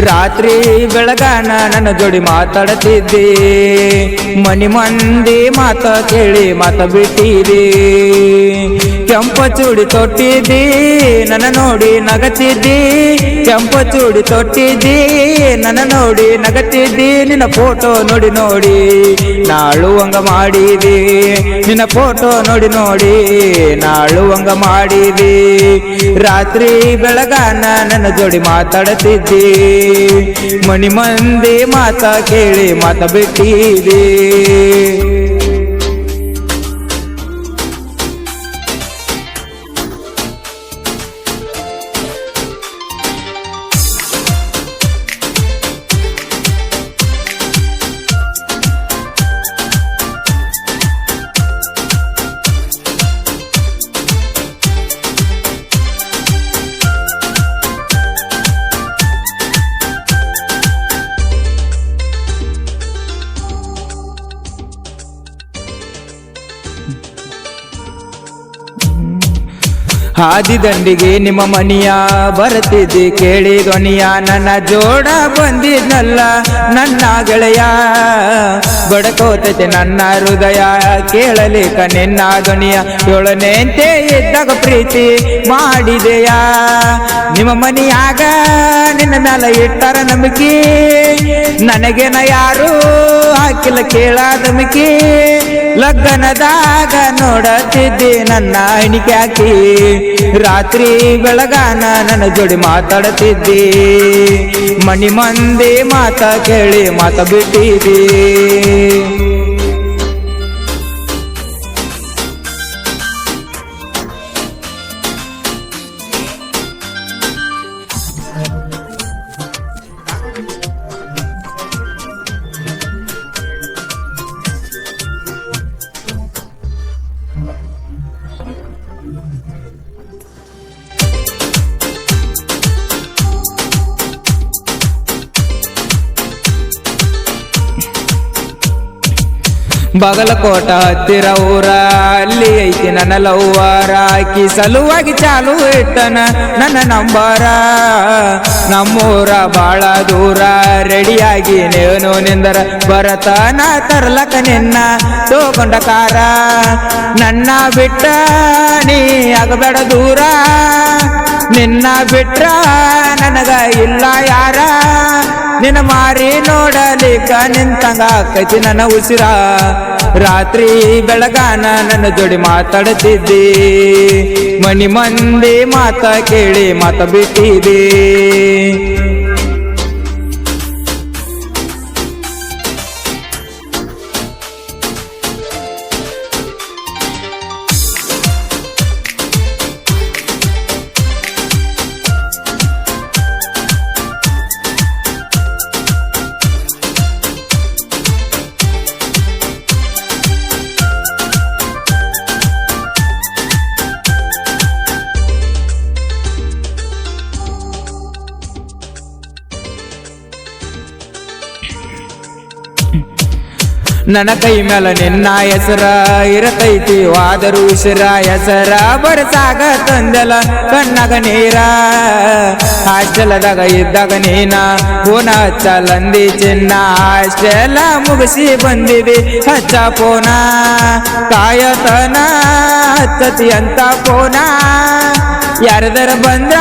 ರಾತ್ರಿ ಬೆಳಗಾನ ನನ್ನ ಜೋಡಿ ಮಾತಾಡ್ತಿದ್ದಿ. ಮನಿ ಮಂದಿ ಮಾತ ಕೇಳಿ ಮಾತ ಬಿಟ್ಟಿದಿ. ಕೆಂಪ ಚೂಡಿ ತೊಟ್ಟಿದ್ದಿ ನನ್ನ ನೋಡಿ ನಗತಿದ್ದಿ ಕೆಂಪ ಚೂಡಿ ತೊಟ್ಟಿದ್ದಿ ನನ್ನ ನೋಡಿ ನಗತಿದ್ದಿ ನಿನ್ನ ಫೋಟೋ ನೋಡಿ ನೋಡಿ ನಾಳು ಹಂಗ ಮಾಡಿದಿ. ನಿನ್ನ ಫೋಟೋ ನೋಡಿ ನೋಡಿ ನಾಳು ಹಂಗ ಮಾಡಿದಿ. ರಾತ್ರಿ ಬೆಳಗಾನ ನನ್ನ ಜೋಡಿ ಮಾತಾಡತಿದ್ದಿ. ಮಣಿ ಮಂದಿ ಮಾತಾ ಕೇಳಿ ಮಾತಾ ಬಿಟ್ಟಿದಿ. ಹಾದಿ ದಂಡಿಗೆ ನಿಮ್ಮ ಮನಿಯ ಬರುತ್ತಿದ್ದಿ ಕೇಳಿ ಧ್ವನಿಯ ನನ್ನ ಜೋಡ ಬಂದಿದ್ನಲ್ಲ ನನ್ನ ಗೆಳೆಯ. ಬಡಕೋತೈತೆ ನನ್ನ ಹೃದಯ ಕೇಳಲಿಕ ನಿನ್ನ ಧ್ವನಿಯ ಏಳನೆಂತೆ ಇದ್ದಾಗ ಪ್ರೀತಿ ಮಾಡಿದೆಯಾ. ನಿಮ್ಮ ಮನಿಯಾಗ ನಿನ್ನ ಮ್ಯಾಲ ಇಟ್ಟಾರ ನಂಬಿಕೆ. ನನಗೇನ ಯಾರು ಹಾಕಿಲ್ಲ ಕೇಳಾದಮಿಕಿ ಲಗ್ನದಾಗ ನೋಡತಿದ್ದಿ ನನ್ನ ಎಣಿಕೆ ಹಾಕಿ. ರಾತ್ರಿ ಬೆಳಗಾನ ನನ್ನ ಜೋಡಿ ಮಾತಾಡ್ತಿದ್ದಿ. ಮನಿ ಮಂದಿ ಮಾತ ಕೇಳಿ ಮಾತ ಬಿಟ್ಟಿದ್ದಿ. ಬಗಲಕೋಟ ಹತ್ತಿರ ಊರ ಅಲ್ಲಿ ಐತಿ ನನ್ನ ಲವ್ವಾರ. ಆಕಿ ಸಲುವಾಗಿ ಚಾಲು ಇಟ್ಟನ ನನ್ನ ನಂಬರ. ನಮ್ಮೂರ ಬಾಳ ದೂರ, ರೆಡಿಯಾಗಿ ನೇನು ನಿಂದರ. ಬರತನ ತರ್ಲಕ ನಿನ್ನ ತೋಕೊಂಡ ಕಾರ. ನನ್ನ ಬಿಟ್ಟ ನೀ ಆಗಬೇಡ ದೂರ. ನಿನ್ನ ಬಿಟ್ರ ನನಗ ಇಲ್ಲ ಯಾರ. ನಿನ್ನ ಮಾರಿ ನೋಡಲಿಕ್ಕ ನಿಂತಂಗ ಆಕೈತಿ ನನ್ನ ಉಸಿರ. ರಾತ್ರಿ ಬೆಳಗಾನ ನನ್ನ ಜೋಡಿ ಮಾತಾಡುತ್ತಿದ್ದಿ ಮನಿ ಮಂದಿ ಮಾತ ಕೇಳಿ ಮಾತ ಬಿಟ್ಟಿದಿ ನನ್ನ ಕೈ ಮೇಲೆ ನಿನ್ನ ಹೆಸರ ಇರತೈತಿ ವಾದರು ಉಸಿರ ಹೆಸರ ಬರಸಾಗ ತಂದೆಲ, ಕಣ್ಣಾಗ ನೀರ. ಹಾಸ್ಟೆಲದಾಗ ಇದ್ದಾಗ ನೀನ ಪೂನ ಹಚ್ಚಲಂದಿ ಚಿನ್ನ ಹಾಸ್ಟೆಲ ಮುಗಿಸಿ ಬಂದಿದೆ, ಹಚ್ಚ ಪೋನ. ಕಾಯತನ ಹಚ್ಚತಿ ಅಂತ ಪೋನ. ಯಾರದರ ಬಂದ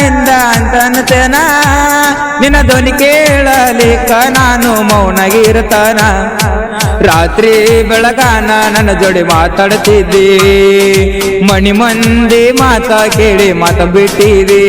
ನಿಂದ ಅಂತನತೇನ ನಿನ್ನ ಧ್ವನಿ ಕೇಳಲಿಕ್ಕ ನಾನು ಮೌನಗಿರ್ತಾನ. ರಾತ್ರಿ ಬೆಳಗಾನ ನನ್ನ ಜೋಡಿ ಮಾತಾಡ್ತಿದ್ದಿ. ಮಣಿ ಮಂದಿ ಮಾತ ಕೇಳಿ ಮಾತ ಬಿಟ್ಟಿದಿ